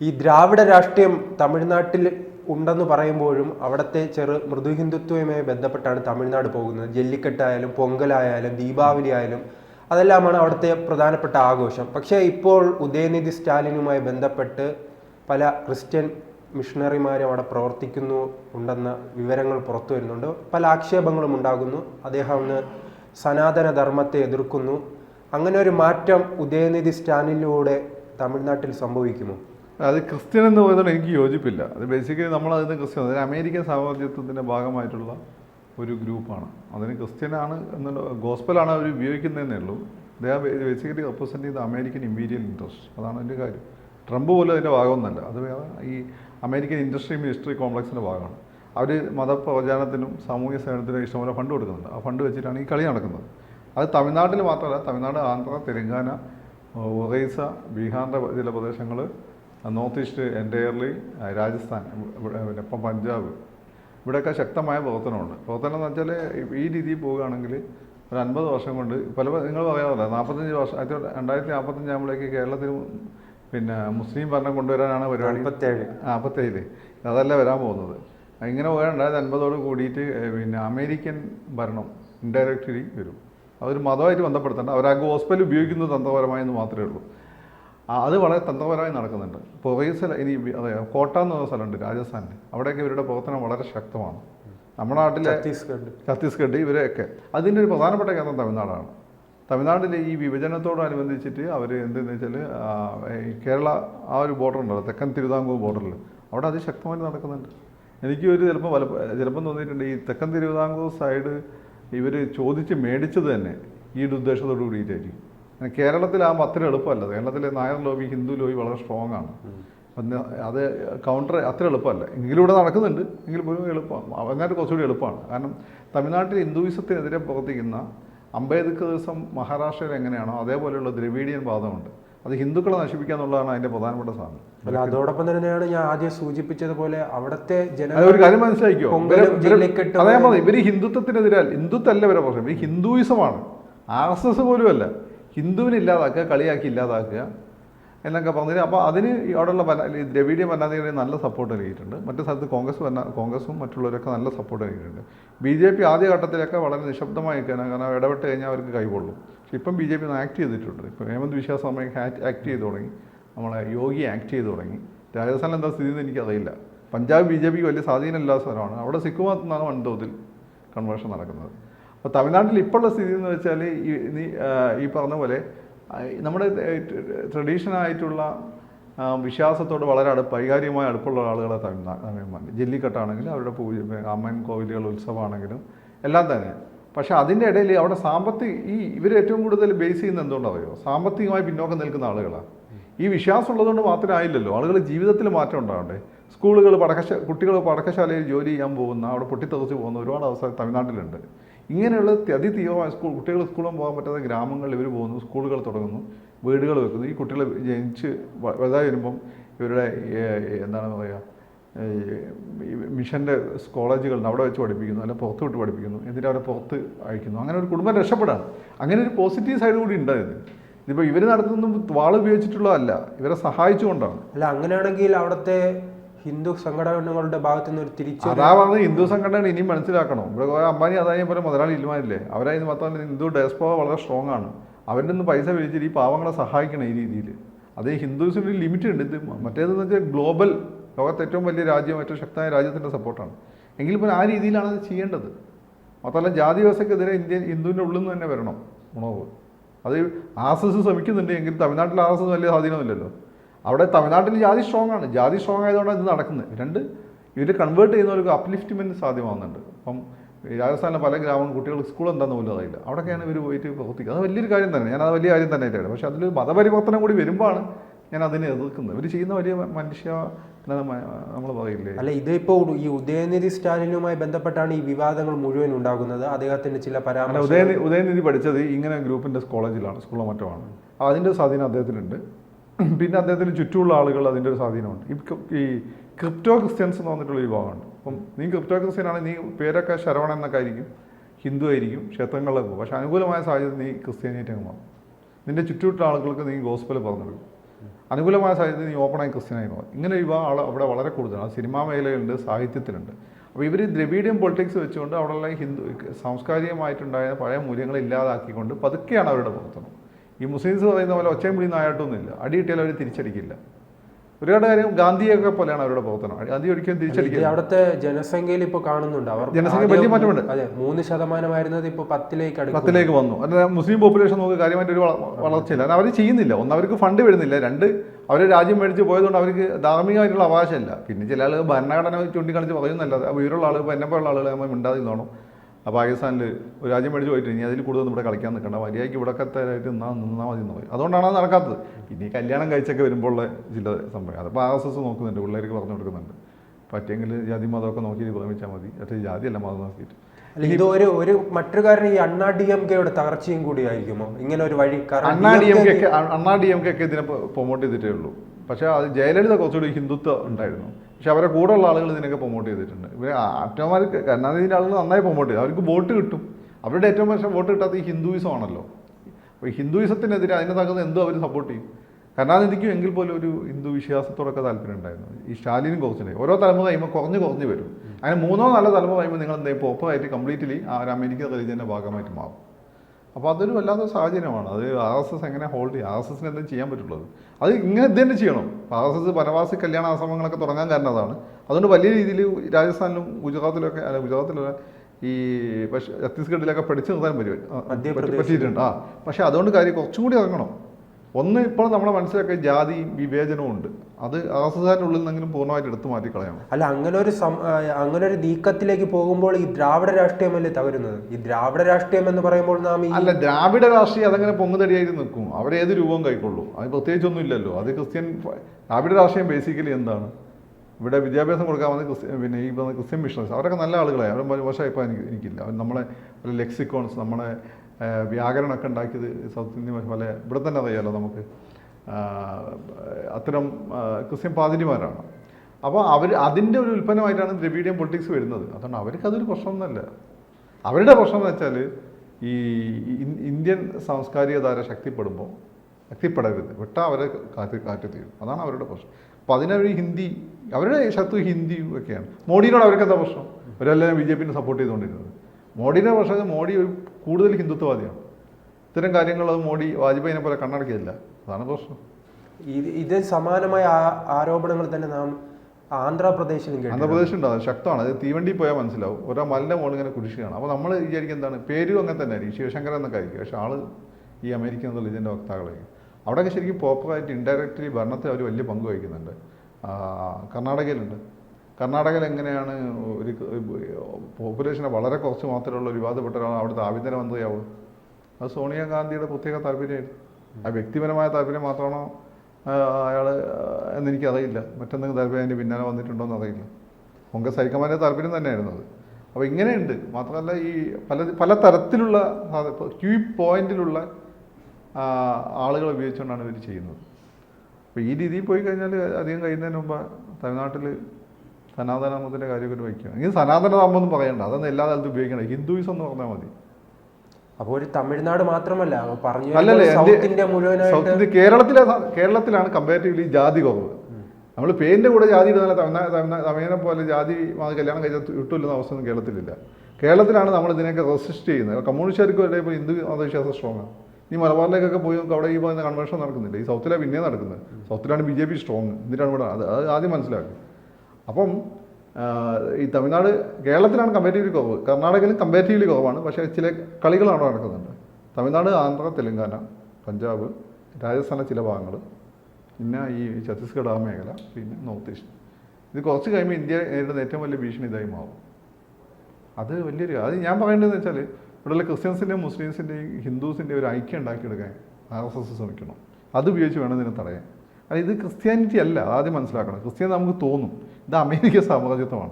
ഈ ദ്രാവിഡ രാഷ്ട്രീയം തമിഴ്നാട്ടിൽ ഉണ്ടെന്ന് പറയുമ്പോഴും അവിടുത്തെ ചെറു മൃദു ഹിന്ദുത്വവുമായി ബന്ധപ്പെട്ടാണ് തമിഴ്നാട് പോകുന്നത്. ജല്ലിക്കെട്ടായാലും പൊങ്കലായാലും ദീപാവലി ആയാലും അതെല്ലാമാണ് അവിടുത്തെ പ്രധാനപ്പെട്ട ആഘോഷം. പക്ഷേ ഇപ്പോൾ ഉദയനിധി സ്റ്റാലിനുമായി ബന്ധപ്പെട്ട് പല ക്രിസ്ത്യൻ മിഷണറിമാരും അവിടെ പ്രവർത്തിക്കുന്നു ഉണ്ടെന്ന വിവരങ്ങൾ പുറത്തു വരുന്നുണ്ട്. പല ആക്ഷേപങ്ങളും ഉണ്ടാകുന്നു. അദ്ദേഹം അന്ന് സനാതന ധർമ്മത്തെ എതിർക്കുന്നു. അങ്ങനെ ഒരു മാറ്റം ഉദയനിധി സ്റ്റാലിനിലൂടെ തമിഴ്നാട്ടിൽ സംഭവിക്കുമോ? അത് ക്രിസ്ത്യൻ എന്ന് പറയുന്നത് എനിക്ക് യോജിപ്പില്ല. അത് ബേസിക്കലി നമ്മൾ അതിന് ക്രിസ്ത്യൻ അതിന് അമേരിക്കൻ സാമ്രാജ്യത്വത്തിന്റെ ഭാഗമായിട്ടുള്ള ഒരു ഗ്രൂപ്പാണ്. അതിന് ക്രിസ്ത്യനാണ് എന്നുള്ള ഗോസ്പലാണ് അവർ ഉപയോഗിക്കുന്നതെന്നേ ഉള്ളൂ. ദേ ബേസിക്കലി റെപ്രസെന്റ് ചെയ്ത അമേരിക്കൻ ഇമ്പീരിയൽ ഇൻട്രസ്റ്റ് അതാണ് അതിന്റെ കാര്യം. ട്രംപ് പോലും അതിന്റെ ഭാഗമൊന്നുമല്ല. അത് ഈ അമേരിക്കൻ ഇൻഡസ്ട്രി മിനിസ്ട്രി കോംപ്ലക്സിന്റെ ഭാഗമാണ്. അവർ മതപ്രചാരണത്തിനും സാമൂഹ്യ സേവനത്തിനും ഇഷ്ടംപോലെ ഫണ്ട് കൊടുക്കുന്നുണ്ട്. ആ ഫണ്ട് വെച്ചിട്ടാണ് ഈ കളി നടക്കുന്നത്. അത് തമിഴ്നാട്ടിൽ മാത്രമല്ല തമിഴ്നാട് ആന്ധ്ര തെലങ്കാന ഒറീസ ബീഹാറിന്റെ ചില പ്രദേശങ്ങൾ നോർത്ത് ഈസ്റ്റ് എന്റയർലി രാജസ്ഥാൻ പിന്നെ ഇപ്പം പഞ്ചാബ്. ഇവിടെയൊക്കെ ശക്തമായ പ്രവർത്തനമുണ്ട്. പ്രവർത്തനം എന്ന് വെച്ചാൽ ഈ രീതിയിൽ പോവുകയാണെങ്കിൽ ഒരു അൻപത് വർഷം കൊണ്ട് പല നിങ്ങൾ പറയാറില്ല നാൽപ്പത്തഞ്ച് വർഷം ആയിരത്തി രണ്ടായിരത്തി നാൽപ്പത്തഞ്ച് ആകുമ്പോഴേക്ക് കേരളത്തിൽ പിന്നെ മുസ്ലിം ഭരണം കൊണ്ടുവരാനാണ് പരിപാടി? നാൽപ്പത്തേഴ്. അതല്ല വരാൻ പോകുന്നത്. ഇങ്ങനെ പോയാൽ രണ്ടായിരത്തി അൻപതോട് കൂടിയിട്ട് പിന്നെ അമേരിക്കൻ ഭരണം ഇൻഡയറക്റ്റ്ലി വരും. അവർ മതമായിട്ട് ബന്ധപ്പെടുത്തേണ്ട. അവർ ആ ഗോസ്പൽ ഉപയോഗിക്കുന്നത് തന്ത്രപരമായെന്ന് മാത്രമേ ഉള്ളൂ. അത് വളരെ തന്ത്രപരമായി നടക്കുന്നുണ്ട്. ഇപ്പോൾ ഒറീസ ഇനി കോട്ട എന്ന് പറഞ്ഞ സ്ഥലമുണ്ട് രാജസ്ഥാനിൽ അവിടെയൊക്കെ ഇവരുടെ പ്രവർത്തനം വളരെ ശക്തമാണ്. നമ്മുടെ നാട്ടിലെ ഛത്തീസ്ഗഡ് ഛത്തീസ്ഗഡ് ഇവരെയൊക്കെ. അതിന്റെ ഒരു പ്രധാനപ്പെട്ട കേന്ദ്രം തമിഴ്നാടാണ്. തമിഴ്നാട്ടിൽ ഈ വിഭജനത്തോടനുബന്ധിച്ചിട്ട് അവർ എന്തെന്ന് വെച്ചാൽ കേരള ആ ഒരു ബോർഡർ ഉണ്ടല്ലോ തെക്കൻ തിരുവിതാംകൂർ ബോർഡറിൽ അവിടെ അതിശക്തമായിട്ട് നടക്കുന്നുണ്ട്. എനിക്ക് ഒരു ചിലപ്പോൾ വല ചിലപ്പം തോന്നിയിട്ടുണ്ട് ഈ തെക്കൻ തിരുവിതാംകൂർ സൈഡ് ഇവർ ചോദിച്ച് മേടിച്ചത് തന്നെ ഈ ഒരു ഉദ്ദേശത്തോടു കൂടിയിട്ടായിരിക്കും. കേരളത്തിൽ ആ അത്ര എളുപ്പമല്ല. കേരളത്തിലെ നായർ ലോബി ഹിന്ദു ലോബി വളരെ സ്ട്രോങ് ആണ്. അത് കൗണ്ടർ അത്ര എളുപ്പമല്ല. എങ്കിലും ഇവിടെ നടക്കുന്നുണ്ട്. എങ്കിൽ പോലും എളുപ്പമാണ് അങ്ങനത്തെ കുറച്ചുകൂടി എളുപ്പമാണ്. കാരണം തമിഴ്നാട്ടിൽ ഹിന്ദുവിസത്തിനെതിരെ പ്രവർത്തിക്കുന്ന അംബേദ്കറിസം മഹാരാഷ്ട്രയിൽ എങ്ങനെയാണോ അതേപോലെയുള്ള ദ്രവീഡിയൻ വാദമുണ്ട്. അത് ഹിന്ദുക്കളെ നശിപ്പിക്കുക എന്നുള്ളതാണ് അതിന്റെ പ്രധാനപ്പെട്ട സാധനം. അല്ല അതോടൊപ്പം തന്നെയാണ് ഞാൻ ആദ്യം സൂചിപ്പിച്ചതുപോലെ അവിടുത്തെ ഒരു കാര്യം മനസ്സിലാക്കിയോ അതായത് ഇവര്- ഹിന്ദുത്വത്തിനെതിരാൽ ഹിന്ദുത്വല്ല ഇവരെ പ്രശ്നം ഇവർ ഹിന്ദുയിസമാണ്. ആർ എസ് എസ് പോലും അല്ല ഹിന്ദുവിനെ ഇല്ലാതാക്കുക കളിയാക്കി ഇല്ലാതാക്കുക എന്നൊക്കെ പറഞ്ഞിട്ട് അപ്പോൾ അതിന് അവിടെയുള്ള ഭരണ ഈ ദ്രവീഡിയൻ ഭരണാധികാരി നല്ല സപ്പോർട്ട് നൽകിയിട്ടുണ്ട്. മറ്റു സ്ഥലത്ത് കോൺഗ്രസ് ഭരണ കോൺഗ്രസും മറ്റുള്ളവരൊക്കെ നല്ല സപ്പോർട്ട് നൽകിയിട്ടുണ്ട്. ബി ജെ പി ആദ്യഘട്ടത്തിലൊക്കെ വളരെ നിശബ്ദമായി നിൽക്കാനാണ് കാരണം ഇടപെട്ട് കഴിഞ്ഞാൽ അവർക്ക് കൈകൊള്ളും. പക്ഷെ ഇപ്പം ബി ജെ പി ആക്ട് ചെയ്തിട്ടുണ്ട്. ഇപ്പോൾ ഹേമന്ത് വിശ്വാസമായി ആക്ട് ചെയ്ത് തുടങ്ങി. നമ്മളെ യോഗി ആക്ട് ചെയ്ത് തുടങ്ങി. രാജസ്ഥാനിൽ എന്താ സ്ഥിതി എന്ന് എനിക്കറിയില്ല. പഞ്ചാബ് ബി ജെ പിക്ക് വലിയ സ്വാധീനമില്ലാത്ത സ്ഥലമാണ്. അവിടെ സിഖ് മതത്തിൽ നിന്നാണ് വൻതോതിൽ കൺവേർഷൻ നടക്കുന്നത്. അപ്പോൾ തമിഴ്നാട്ടിൽ ഇപ്പോഴുള്ള സ്ഥിതി എന്ന് വെച്ചാൽ ഈ ഈ പറഞ്ഞ പോലെ നമ്മുടെ ആ, വിശ്വാസത്തോട് വളരെ അടുപ്പ് വൈകാരികമായ അടുപ്പുള്ള ആളുകളെ തമിഴ്നാട് തമിഴ്മാർ ജെല്ലിക്കെട്ടാണെങ്കിലും അവരുടെ പൂജ അമ്മൻ കോവിലുകൾ ഉത്സവമാണെങ്കിലും എല്ലാം തന്നെ. പക്ഷേ അതിന്റെ ഇടയിൽ അവിടെ സാമ്പത്തിക ഈ ഇവർ ഏറ്റവും കൂടുതൽ ബേസ് ചെയ്യുന്നത് എന്തുകൊണ്ടറിയോ? സാമ്പത്തികമായി പിന്നോക്കം നിൽക്കുന്ന ആളുകളാണ് ഈ വിശ്വാസം ഉള്ളതുകൊണ്ട് മാത്രമേ ആയില്ലല്ലോ ആളുകൾ ജീവിതത്തിൽ മാറ്റം ഉണ്ടാവണ്ടേ? സ്കൂളുകൾ പടക്കശ കുട്ടികൾ പടക്കശാലയിൽ ജോലി ചെയ്യാൻ പോകുന്ന അവിടെ പൊട്ടിത്തെറിച്ച് പോകുന്ന ഒരുപാട് അവസരം തമിഴ്നാട്ടിലുണ്ട്. ഇങ്ങനെയുള്ള അതിതീവ്രമായ സ്കൂൾ കുട്ടികൾ സ്കൂളിൽ പോകാൻ പറ്റാത്ത ഗ്രാമങ്ങളിൽ ഇവർ പോകുന്നു സ്കൂളുകൾ തുടങ്ങുന്നു വീടുകൾ വെക്കുന്നു. ഈ കുട്ടികൾ ജനിച്ച് വലുതായി വരുമ്പം ഇവരുടെ എന്താണ് പറയുക മിഷന്റെ കോളേജുകളുണ്ട് അവിടെ വെച്ച് പഠിപ്പിക്കുന്നു അല്ലെങ്കിൽ പുറത്ത് വിട്ട് പഠിപ്പിക്കുന്നു എന്നിട്ട് അവരെ പുറത്ത് അയക്കുന്നു. അങ്ങനെ ഒരു കുടുംബം രക്ഷപ്പെടാണ്. അങ്ങനെ ഒരു പോസിറ്റീവ് സൈഡ് കൂടി ഉണ്ടായത് ഇതിപ്പോൾ ഇവർ നടത്തുന്നതും വാൾ ഉപയോഗിച്ചിട്ടുള്ളതല്ല ഇവരെ സഹായിച്ചുകൊണ്ടാണ്. അല്ല അങ്ങനെയാണെങ്കിൽ അവിടുത്തെ ഹിന്ദു സംഘടനകളുടെ ഭാഗത്തു നിന്ന് ഒരു തിരിച്ചു അതാ പറഞ്ഞത് ഹിന്ദു സംഘടന ഇനിയും മനസ്സിലാക്കണം. ഇവിടെ കുറേ അമ്പാനി അദാനി പോലെ മുതലാളി ഇല്ലുമാനില്ലേ അവരായത് മാത്രമല്ല ഹിന്ദു ഡയസ്പോറ വളരെ സ്ട്രോങ് ആണ്. അവരുടെ നിന്ന് പൈസ വിളിച്ചിട്ട് ഈ പാവങ്ങളെ സഹായിക്കണം ഈ രീതിയിൽ. അതേ ഹിന്ദുസിന് ഒരു ലിമിറ്റ് ഉണ്ട്. ഇത് മറ്റേതെന്ന് വെച്ചാൽ ഗ്ലോബൽ ലോകത്തെ ഏറ്റവും വലിയ രാജ്യം ഏറ്റവും ശക്തമായ രാജ്യത്തിന്റെ സപ്പോർട്ടാണ് എങ്കിൽ പോലും ആ രീതിയിലാണ് അത് ചെയ്യേണ്ടത്. മാത്രമല്ല ജാതി വ്യവസ്ഥക്കെതിരെ ഇന്ത്യൻ ഹിന്ദുവിന്റെ ഉള്ളിൽ നിന്ന് തന്നെ വരണം. ഉണവ് അത് ആർ എസ് എസ് ശ്രമിക്കുന്നുണ്ട്. എങ്കിൽ തമിഴ്നാട്ടിൽ ആർ എസ് എസ് വലിയ സ്വാധീനമില്ലല്ലോ. അവിടെ തമിഴ്നാട്ടിൽ ജാതി സ്ട്രോങ് ആണ്. ജാതി സ്ട്രോങ് ആയതുകൊണ്ടാണ് ഇത് നടക്കുന്നത്. രണ്ട് ഇവർ കൺവേർട്ട് ചെയ്യുന്നവർക്ക് അപ്ലിഫ്റ്റ്മെന്റ് സാധ്യമാകുന്നുണ്ട് അപ്പം രാജസ്ഥാനിലെ പല ഗ്രാമങ്ങളും കുട്ടികൾ സ്കൂൾ എന്താണെന്ന് പോലും അറിയില്ല. അവിടെയൊക്കെയാണ് ഇവർ പോയിട്ട് പ്രവർത്തിക്കുക. അത് വലിയൊരു കാര്യം തന്നെ ഞാൻ അത് വലിയ കാര്യം തന്നെ ആയിട്ടാണ്. പക്ഷേ അതിൽ മതപരിവർത്തനം കൂടി വരുമ്പോഴാണ് ഞാൻ അതിനെ എതിർക്കുന്നത്. ഇവർ ചെയ്യുന്ന വലിയ മനുഷ്യ നമ്മൾ പറയില്ലേ? അല്ല ഇതിപ്പോ ഈ ഉദയനിധി സ്റ്റാലിനുമായി ബന്ധപ്പെട്ടാണ് ഈ വിവാദങ്ങൾ മുഴുവൻ ഉണ്ടാകുന്നത്. അദ്ദേഹത്തിന്റെ ചില പരാമർശം ഉദയനി ഉദയനിധി പഠിച്ചത് ഇങ്ങനെ ഗ്രൂപ്പിന്റെ കോളേജിലാണ് സ്കൂളിലെ മറ്റോ ആണ്. അതിന്റെ സ്വാധീനം അദ്ദേഹത്തിനുണ്ട്. പിന്നെ അദ്ദേഹത്തിന് ചുറ്റുമുള്ള ആളുകൾ അതിന്റെ ഒരു സ്വാധീനമുണ്ട്. ഈ ക്രിപ്റ്റോ ക്രിസ്ത്യൻസ് എന്ന് പറഞ്ഞിട്ടുള്ള വിഭാഗമുണ്ട്. അപ്പം നീ ക്രിപ്റ്റോ ക്രിസ്ത്യൻ ആണെങ്കിൽ നീ പേരൊക്കെ ശരവണ എന്നൊക്കെ ആയിരിക്കും ഹിന്ദു ആയിരിക്കും ക്ഷേത്രങ്ങളിൽ പോകും. പക്ഷെ അനുകൂലമായ സാഹചര്യം നീ ക്രിസ്ത്യാനിയായിട്ട് അങ്ങ് മാറും. നിന്റെ ചുറ്റുമുള്ള ആളുകൾക്ക് നീ ഗോസ്പൽ പറഞ്ഞു കൊടുക്കും അനുകൂലമായ സാഹചര്യത്തിൽ നീ ഓപ്പണായി ക്രിസ്ത്യനായി മാറും. ഇങ്ങനെ വിഭാഗം ആൾ അവിടെ വളരെ കൂടുതലാണ്. സിനിമാ മേഖലയിലുണ്ട് സാഹിത്യത്തിലുണ്ട്. അപ്പോൾ ഇവർ ദ്രവീഡിയൻ പൊളിറ്റിക്സ് വെച്ചുകൊണ്ട് അവിടെയുള്ള ഹിന്ദു സാംസ്കാരികമായിട്ടുണ്ടായ പഴയ മൂല്യങ്ങൾ ഇല്ലാതാക്കിക്കൊണ്ട് പതുക്കെയാണ് അവരുടെ പ്രവർത്തനം ഈ മുസ്ലിംസ് പറയുന്ന പോലെ ഒച്ചയും പിടിയും നായാട്ടൊന്നുമില്ല. അടി കിട്ടിയാൽ അവർ തിരിച്ചടിക്കില്ല. ഒരുപാട് കാര്യം ഗാന്ധിയൊക്കെ പോലെയാണ് അവരുടെ പ്രവർത്തനം. ഗാന്ധി ഒരിക്കലും തിരിച്ചടിക്കില്ല. അവിടുത്തെ ജനസംഖ്യയിൽ ഇപ്പോൾ കാണുന്നുണ്ട്. അവർ ജനസംഖ്യ വലിയ മാറ്റമുണ്ട്. അതെ മൂന്ന് ശതമാനമായിരുന്നത് ഇപ്പോൾ പത്തിലേക്ക് പത്തിലേക്ക് വന്നു. അല്ല മുസ്ലിം പോപ്പുലേഷൻ നമുക്ക് കാര്യമായിട്ട് ഒരു വള- വളർച്ചയില്ല. കാരണം അവർ ചെയ്യുന്നില്ല. ഒന്ന് അവർക്ക് ഫണ്ട് വരുന്നില്ല. രണ്ട് അവർ രാജ്യം മേടിച്ച് പോയതുകൊണ്ട് അവർക്ക് ധാർമ്മികമായിട്ടുള്ള അവകാശമില്ല. പിന്നെ ചില ആളുകൾ ഭരണഘടന ചൂണ്ടിക്കാണിച്ച് പറയുന്നല്ലാതെ ഉയരുള്ള ആൾ ആളുകൾ ഇപ്പോൾ എന്നെ പോലുള്ള ആളുകൾ നമ്മൾ മിണ്ടാതിരുന്നോണം. ആ പാകിസ്ഥാനിൽ ഒരു രാജ്യം മേടിച്ച് പോയിട്ട് ഇനി അതിൽ കൂടുതൽ ഇവിടെ കളിക്കാൻ നിൽക്കണ്ട. മര്യാദയ്ക്ക് ഇവിടക്കത്തായിട്ട് നിന്നാൽ നിന്നാൽ മതി എന്ന് പറയും. അതുകൊണ്ടാണ് അത് നടക്കാത്തത്. ഇനി കല്യാണം കഴിച്ചൊക്കെ വരുമ്പോൾ ഉള്ള ചില സംഭവം അതിപ്പോൾ ആർ എസ് എസ് നോക്കുന്നുണ്ട്. പിള്ളേർക്ക് പറഞ്ഞു കൊടുക്കുന്നുണ്ട്. പറ്റിയെങ്കിൽ ജാതി മതമൊക്കെ നോക്കി പ്രേമിച്ചാൽ മതി. പക്ഷേ ജാതിയല്ല മതം നോക്കിയിട്ട് അല്ല ഇത് ഒരു ഒരു മറ്റൊരു കാരണം ഈ അണ്ണാ ഡി എം കെയുടെ തകർച്ചയും കൂടി ആയിരിക്കുമോ? ഇങ്ങനെ ഒരു വഴി Anna D M K Anna D M K ഒക്കെ ഇതിനെ പ്രൊമോട്ട് ചെയ്തിട്ടേ ഉള്ളൂ. പക്ഷേ അത് ജയലളിത കുറച്ചുകൂടി ഹിന്ദുത്വം ഉണ്ടായിരുന്നു. പക്ഷെ അവരെ കൂടെയുള്ള ആളുകൾ ഇതിനൊക്കെ പ്രൊമോട്ട് ചെയ്തിട്ടുണ്ട്. ഇവർ അറ്റോമാർ കരുണാനിധിന്റെ ആളുകൾ നന്നായി പ്രൊമോട്ട് ചെയ്തു. അവർക്ക് വോട്ട് കിട്ടും. അവരുടെ ഏറ്റവും പക്ഷേ വോട്ട് കിട്ടാത്ത ഈ ഹിന്ദുയിസം ആണല്ലോ. അപ്പോൾ ഹിന്ദുയിസത്തിനെതിരെ അതിനെ തകർന്ന് എന്തോ അവർ സപ്പോർട്ട് ചെയ്യും. കരുണാനിധിക്കും എങ്കിൽ പോലും ഒരു ഹിന്ദു വിശ്വാസത്തോടൊക്കെ താല്പര്യം ഉണ്ടായിരുന്നു. ഈ സ്റ്റാലിനും കുറച്ചിട്ടുണ്ട് ഓരോ തലമുറ കഴിയുമ്പോൾ കുറഞ്ഞ് കുറഞ്ഞ് വരും. അങ്ങനെ മൂന്നോ നാലോ തലമുറ കഴിയുമ്പോൾ നിങ്ങൾ എന്തെങ്കിലും പോപ്പറായിട്ട് കംപ്ലീറ്റ്ലി ആ ഒരു അമേരിക്കൻ റിലീജിയന്റെ ഭാഗമായിട്ട് മാറും. അപ്പോൾ അതൊരു വല്ലാത്ത സാഹചര്യമാണ്. അത് ആർ എസ് എസ് എങ്ങനെ ഹോൾഡ് ചെയ്യുക ആർ എസ് എസിന് എന്തെങ്കിലും ചെയ്യാൻ പറ്റുള്ളത് അത് ഇങ്ങനെ ഇത് തന്നെ ചെയ്യണം. ആർ എസ് എസ് വനവാസി കല്യാണ ആശ്രമങ്ങളൊക്കെ തുടങ്ങാൻ കാരണം അതാണ്. അതുകൊണ്ട് വലിയ രീതിയിൽ രാജസ്ഥാനിലും ഗുജറാത്തിലൊക്കെ അല്ല ഗുജറാത്തിലൊക്കെ ഈ പക്ഷേ ഛത്തീസ്ഗഡിലൊക്കെ പഠിച്ചു നിർത്താൻ പറ്റും. പറ്റിയിട്ടുണ്ട്. ആ പക്ഷേ അതുകൊണ്ട് കാര്യം കുറച്ചും കൂടി ഇറങ്ങണം. ഒന്ന് ഇപ്പോൾ നമ്മുടെ മനസ്സിലൊക്കെ ജാതിയും വിവേചനവും ഉണ്ട്. അത് ഉള്ളിൽ നിന്നെങ്കിലും പൂർണമായിട്ട് എടുത്തു മാറ്റി കളയണം. അല്ല അങ്ങനെ ഒരു അങ്ങനെ ഒരു നീക്കത്തിലേക്ക് പോകുമ്പോൾ ഈ ദ്രാവിഡ രാഷ്ട്രീയമല്ലേ തകരുന്നത്? ഈ ദ്രാവിഡ രാഷ്ട്രീയം എന്ന് പറയുമ്പോൾ നാം അല്ല ദ്രാവിഡ രാഷ്ട്രീയം അതങ്ങനെ പൊങ്ങുതടിയായിട്ട് നിൽക്കും. അവർ ഏത് രൂപവും കൈക്കൊള്ളൂ. അത് പ്രത്യേകിച്ചൊന്നും ഇല്ലല്ലോ. അത് ക്രിസ്ത്യൻ ദ്രാവിഡ രാഷ്ട്രീയം ബേസിക്കലി എന്താണ്? ഇവിടെ വിദ്യാഭ്യാസം കൊടുക്കാൻ വന്ന ക്രിസ്ത്യ പിന്നെ ഈ വന്ന ക്രിസ്ത്യൻ മിഷണറീസ് അവരൊക്കെ നല്ല ആളുകളായി. അവർ മോശമായിപ്പോൾ എനിക്ക് എനിക്കില്ല. അവർ നമ്മളെ ഒരു ലെക്സിക്കോൺസ് നമ്മളെ വ്യാകരണമൊക്കെ ഉണ്ടാക്കിയത് സൗത്ത് ഇന്ത്യൻ പോലെ ഇവിടെ തന്നെ അറിയാമല്ലോ നമുക്ക്. അത്തരം ക്രിസ്ത്യൻ പാതിരിമാരാണ്. അപ്പോൾ അവർ അതിന്റെ ഒരു ഉൽപ്പന്നമായിട്ടാണ് ദ്രവീഡിയൻ പൊളിറ്റിക്സ് വരുന്നത്. അതുകൊണ്ട് അവർക്ക് അതൊരു പ്രശ്നമൊന്നുമല്ല. അവരുടെ പ്രശ്നം എന്ന് വെച്ചാൽ ഈ ഇന്ത്യൻ സാംസ്കാരിക ധാര ശക്തിപ്പെടുമ്പോൾ ശക്തിപ്പെടരുത്. വിട്ടാൽ അവരെ കാറ്റ് കാറ്റ് തീരും അതാണ് അവരുടെ പ്രശ്നം. അപ്പോൾ അതിനവർ ഹിന്ദി അവരുടെ ശത്രു ഹിന്ദിയും ഒക്കെയാണ്. മോഡിയോട് അവർക്ക് എന്താ പ്രശ്നം? അവരെല്ലാം ബി ജെ പിന്നെ സപ്പോർട്ട് ചെയ്തുകൊണ്ടിരുന്നത്. മോഡിയുടെ പ്രശ്നം മോഡി ഒരു കൂടുതൽ ഹിന്ദുത്വവാദിയാണ്. ഇത്തരം കാര്യങ്ങൾ അത് മോഡി വാജ്പേയിനെ പോലെ കണ്ണടക്കിയല്ല അതാണ് പ്രശ്നം. ഇത് ഇത് സമാനമായ ആരോപണങ്ങൾ തന്നെ നാം ആന്ധ്രാപ്രദേശിലും ആന്ധ്രാപ്രദേശ് ഉണ്ട്. അത് ശക്തമാണ്. അത് തീവണ്ടി പോയാൽ മനസ്സിലാവും. ഓരോ മലിന്റെ മോൾ ഇങ്ങനെ കുരിശുകയാണ് അപ്പോൾ നമ്മൾ വിചാരിക്കും എന്താണ്? പേരും അങ്ങനെ തന്നെ ആയിരിക്കും. ശിവശങ്കരൻ എന്നൊക്കെ ആയിരിക്കും. പക്ഷെ ആൾ ഈ അമേരിക്കൻ ഇതിന്റെ വക്താക്കളായിരിക്കും അവിടെയൊക്കെ ശരിക്കും പ്രോപ്പറായിട്ട് ഇൻഡയറക്റ്റ്ലി ഭരണത്തിൽ അവർ വലിയ പങ്ക് വഹിക്കുന്നുണ്ട്. കർണാടകയിലുണ്ട്. കർണാടകയിൽ എങ്ങനെയാണ് ഒരു പോപ്പുലേഷനെ വളരെ കുറച്ച് മാത്രമുള്ള ഒരു വിവാദപ്പെട്ട ഒരാൾ അവിടുത്തെ ആഭ്യന്തരമന്ത്രിയാവും അത് സോണിയാഗാന്ധിയുടെ പ്രത്യേക താല്പര്യമായിരുന്നു. ആ വ്യക്തിപരമായ താല്പര്യം മാത്രമാണോ അയാൾ എന്നെനിക്കറിയില്ല. മറ്റെന്തെങ്കിലും താല്പര്യം അതിന്റെ പിന്നാലെ വന്നിട്ടുണ്ടോ എന്ന് അറിയില്ല. കോൺഗ്രസ് ഹൈക്കമാൻഡിന്റെ താല്പര്യം തന്നെയായിരുന്നു അത്. അപ്പോൾ ഇങ്ങനെയുണ്ട്. മാത്രമല്ല ഈ പല പല തരത്തിലുള്ള ക്യൂ പോയിന്റിലുള്ള ആളുകൾ ഉപയോഗിച്ചുകൊണ്ടാണ് ഇവർ ചെയ്യുന്നത്. അപ്പോൾ ഈ രീതിയിൽ പോയി കഴിഞ്ഞാൽ അധികം കഴിയുന്നതിന് മുമ്പ് തമിഴ്നാട്ടിൽ സനാതനധർമ്മത്തിന്റെ കാര്യമൊക്കെ വയ്ക്കുക ഇനി സനാതനധർമ്മം ഒന്നും പറയണ്ട. അതൊന്നും എല്ലാ കാലത്തും ഉപയോഗിക്കണം ഹിന്ദുയിസം എന്ന് പറഞ്ഞാൽ മതി. അപ്പോൾ ഒരു തമിഴ്നാട് മാത്രമല്ല പറഞ്ഞു അല്ലല്ലേ സൗത്ത് ഇന്ത്യ കേരളത്തിലെ കേരളത്തിലാണ് കമ്പാരിറ്റീവ്ലി ജാതി കുറവ്. നമ്മൾ പേരിന്റെ കൂടെ ജാതി ഇടുന്ന തമിഴ്നാട് തമിഴ്നാട് തമിഴനെ പോലെ ജാതി കല്യാണം കഴിച്ച ഇട്ടില്ലെന്ന അവസ്ഥയൊന്നും കേരളത്തിലില്ല. കേരളത്തിലാണ് നമ്മൾ ഇതിനെയൊക്കെ റെസിസ്റ്റ് ചെയ്യുന്നത്. കമ്മ്യൂണിസ്റ്റുകാർക്ക് വരെ ഇപ്പോൾ ഹിന്ദു മതവിശ്വാസം സ്ട്രോങ് ആണ്. ഈ മലബാറിലേക്കൊക്കെ പോയി നമുക്ക് അവിടെ ഈ പറയുന്ന കൺവെൻഷൻ നടക്കുന്നില്ല. ഈ സൗത്തിലാണ് പിന്നെ നടക്കുന്നത്. സൗത്തിലാണ് ബി ജെ പി സ്ട്രോങ് എന്തിനാണ് ഇവിടെ അത് അത് ആദ്യം മനസ്സിലാക്കുക അപ്പം ഈ തമിഴ്നാട് കേരളത്തിലാണ് കമ്പാരിറ്റീവ്ലി കുറവ്. കർണാടകയിലും കമ്പാരിറ്റീവ്ലി കുറവാണ്. പക്ഷേ ചില കളികളാണ് അവിടെ നടക്കുന്നുണ്ട് തമിഴ്നാട് ആന്ധ്ര തെലങ്കാന പഞ്ചാബ് രാജസ്ഥാനിലെ ചില ഭാഗങ്ങൾ പിന്നെ ഈ ഛത്തീസ്ഗഡ് ആ മേഖല പിന്നെ നോർത്ത് ഈസ്റ്റ്. ഇത് കുറച്ച് കഴിയുമ്പോൾ ഇന്ത്യ നേരിടുന്ന ഏറ്റവും വലിയ ഭീഷണി ഇതായി മാറും. അത് വലിയൊരു അത് ഞാൻ പറയേണ്ടതെന്ന് വെച്ചാൽ ഇവിടെയുള്ള ക്രിസ്ത്യൻസിന്റെയും മുസ്ലിംസിന്റെയും ഹിന്ദുസിന്റെയും ഒരു ഐക്യം ഉണ്ടാക്കിയെടുക്കാൻ ആർ എസ് എസ് ശ്രമിക്കണം. അത് ഉപയോഗിച്ച് വേണം ഇതിനെ തടയാൻ. അത് ഇത് ക്രിസ്ത്യാനിറ്റി അല്ല ആദ്യം മനസ്സിലാക്കണം. ക്രിസ്ത്യൻ നമുക്ക് തോന്നും. ഇത് അമേരിക്ക സാമ്രാജ്യത്വമാണ്.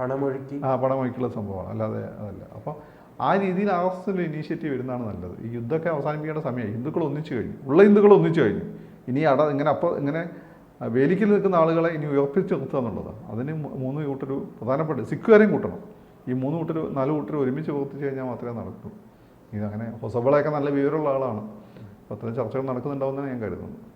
പണമൊഴുക്കി. ആ പണമൊഴുക്കിയുള്ള സംഭവമാണ്. അല്ലാതെ അതല്ല. അപ്പോൾ ആ രീതിയിൽ ആർ എസ് ഇനീഷ്യേറ്റീവ് വരുന്നതാണ് നല്ലത്. ഈ യുദ്ധമൊക്കെ അവസാനിപ്പിക്കേണ്ട സമയമായി. ഹിന്ദുക്കൾ ഒന്നിച്ചു കഴിഞ്ഞു. ഉള്ള ഹിന്ദുക്കൾ ഒന്നിച്ചു കഴിഞ്ഞു. ഇനി അട ഇങ്ങനെ അപ്പോൾ ഇങ്ങനെ വേലിക്കൽ നിൽക്കുന്ന ആളുകളെ ഇനി ഉയർപ്പിച്ച് നിർത്തുക എന്നുള്ളതാണ്. അതിന് മൂന്ന് കൂട്ടർ പ്രധാനപ്പെട്ട സിഖുകാരെയും കൂട്ടണം. ഈ മൂന്ന് കൂട്ടർ നാല് കൂട്ടർ ഒരുമിച്ച് പ്രവർത്തിച്ച് കഴിഞ്ഞാൽ മാത്രമേ നടക്കൂ. ഇതങ്ങനെ ഹൊസബളൊക്കെ നല്ല വിവരമുള്ള ആളാണ്. അപ്പോൾ അത്രയും ചർച്ചകൾ നടക്കുന്നുണ്ടാവുമെന്നാണ് ഞാൻ കരുതുന്നത്